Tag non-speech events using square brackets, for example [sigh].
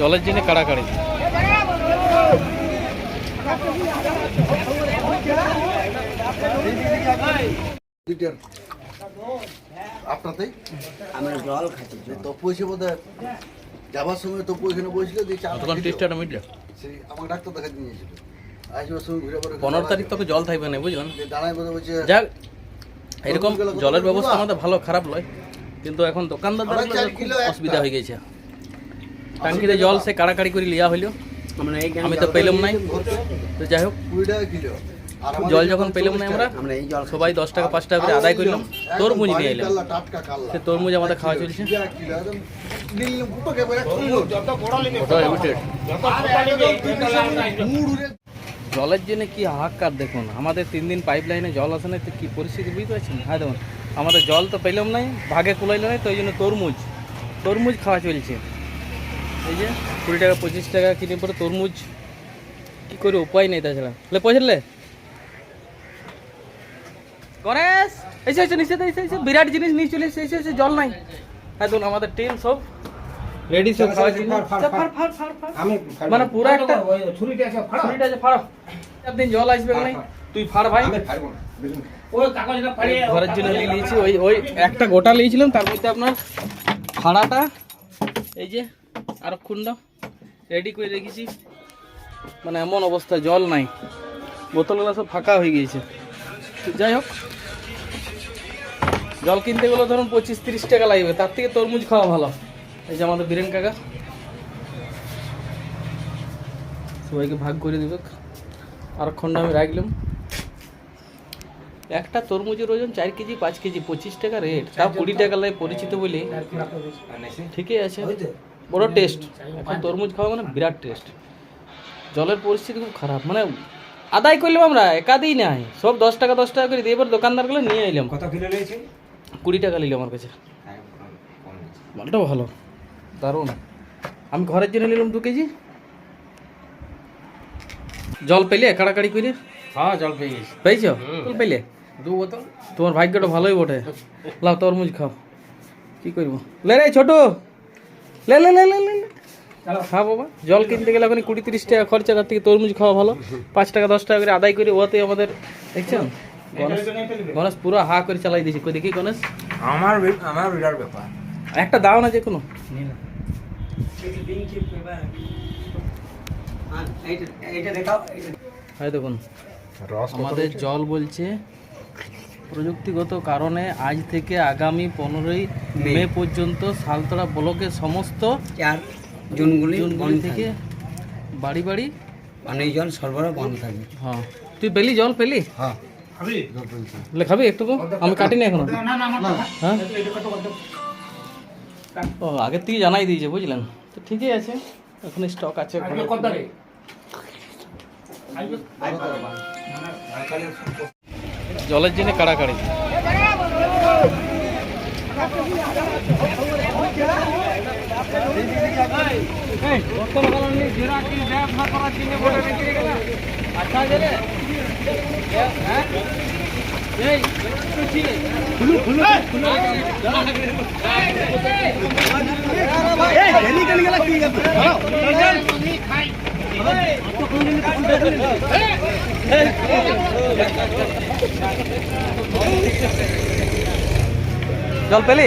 জলের জন্য কাড়াকাড়ি। লিটার। আপনাতেই? আমরা জল খাচ্ছি জল। তপু এসে বোধ যাবার সময় তপু এখানে বসছিল দিয়ে চা দোকান খেলো। টেস্টটা মিটলে সেই আমার ডাক্তার দেখা নিয়েছিল আসবার সময় ঘুরে পরে পনেরো তারিখ তোকে জল থাকবে না বুঝলেন? দাঁড়ায় বোধ বলছে যাক এরকম জলের ব্যবস্থা আমাদের ভালো খারাপ নয়। কিন্তু এখন দোকানদার অসুবিধা হয়ে গেছে। টাঙ্কিতে জল সে কাড়াকাড়ি করে লিয়া হইল। আমি তো পেলাম নাই। তো যাই হোক। জল যখন পেলাম না চল্লিশ আমরা টাকা। আমরা এই জল সবাই দশ টাকা পাঁচ টাকা করে আদায় করলাম। তরমুজ নিয়ে এলাম। সে তরমুজ আমাদের খাওয়া চলছে। জলের জন্য কি হাহাকার দেখুন। আমাদের তিন দিন পাইপ লাইনে জল আসে না তো কি পরিস্থিতি বুঝতে পারছেন? হ্যাঁ দেখুন। আমাদের জল তো পেলাম নাই ভাগে কুলাইলো নাই তো ওই জন্য তরমুজ। তরমুজ খাওয়া চলছে। এই যে কুড়ি টাকা পঁচিশ টাকা কিনে পরে তরমুজ। কি করে উপায় নেই তাছাড়া। লে পৌঁছলে গণেশ! এসে এসে নিচে এসে এসে বিরাট জিনিস নিয়ে চলে এসে এসে এসে জল নাই। হ্যাঁ দেখুন আমাদের টিম সব। রেডি সব খাওয়ার জন্য মানে পুরা একটা ছুরিটা আছে ফাড়া ছুরিটা যে ফাড়ো একদিন জল আসবে না তুই ফাড় ভাই। আমি ফাড়বো না ঘরের জন্য নিয়ে নিয়েছি ওই ওই একটা গোটা নিয়েছিলাম তার মধ্যে আপনার ফাড়াটা এই যে আর খুন্ড রেডি করে রেখেছি। মানে এমন অবস্থা জল নাই। বোতলগুলো সব ফাঁকা হয়ে গিয়েছে। যাই হোক জল কিনতে গেলে ধরুন পঁচিশ তিরিশ টাকা লাগবে। তার থেকে তরমুজ খাওয়া ভালো। এই যে আমাদের বীরেন কাকা। সবাইকে ভাগ করে দেবে। আর খন্ড আমি রাখলাম। একটা তরমুজের ওজন চার কেজি পাঁচ কেজি পঁচিশ টাকা রেট তাও কুড়ি টাকা লাগে পরিচিত বলে। ঠিকই আছে। বড় টেস্ট এখন তরমুজ খাওয়া মানে বিরাট টেস্ট জলের পরিস্থিতি খুব খারাপ। মানে আদায় করলাম আমরা একাদিই নাই। সব দশ টাকা দশ টাকা করে দিয়ে এবার দোকানদারগুলো নিয়ে এলাম। কত কিলো নিয়েছে? কুড়ি টাকা নিল আমার কাছে। মালটাও ভালো। দারুণ। আমি ঘরের জন্য নিলাম দু কেজি। জল পেলে কাড়াকাড়ি করে? হ্যাঁ জল পেয়ে গেছি। পেয়েছ? জল পেলে? দু বোতল। তোমার ভাগ্যটা ভালোই বটে। [laughs] লাও তরমুজ খাও। কি করব? লে রে ছোট! লে লে লে লে লে লে। হ্যাঁ বাবা জল কিনতে গেলে এখন কুড়ি তিরিশ টাকা খরচা তার থেকে তরমুজ খাওয়া ভালো। পাঁচ টাকা দশ টাকা করে আদায় করে ওতে আমাদের দেখছেন গণেশ গণেশ পুরো হা করে চালাই দিয়েছি। কই দেখি গণেশ। আমার আমার বিরাট ব্যাপার। একটা দাও না যে কোনো হ্যাঁ দেখুন আমাদের জল বলছে প্রযুক্তিগত কারণে আজ থেকে আগামী পনেরোই মে পর্যন্ত সালতলা ব্লকের সমস্ত চার জুনগুলি জনগুলি থেকে। বাড়ি বাড়ি? পানীয় জল সরবরাহ বন্ধ থাকবে হ্যাঁ। তুই পেলি জল? পেলি? হ্যাঁ। খাবি? একটু আমি কাটিনি এখনও। হ্যাঁ? ও আগের থেকে জানাই দিয়েছে বুঝলেন? তো ঠিকই আছে। এখন স্টক আছে। জলের জন্য কাড়াকাড়ি। Hey! জল পেলি?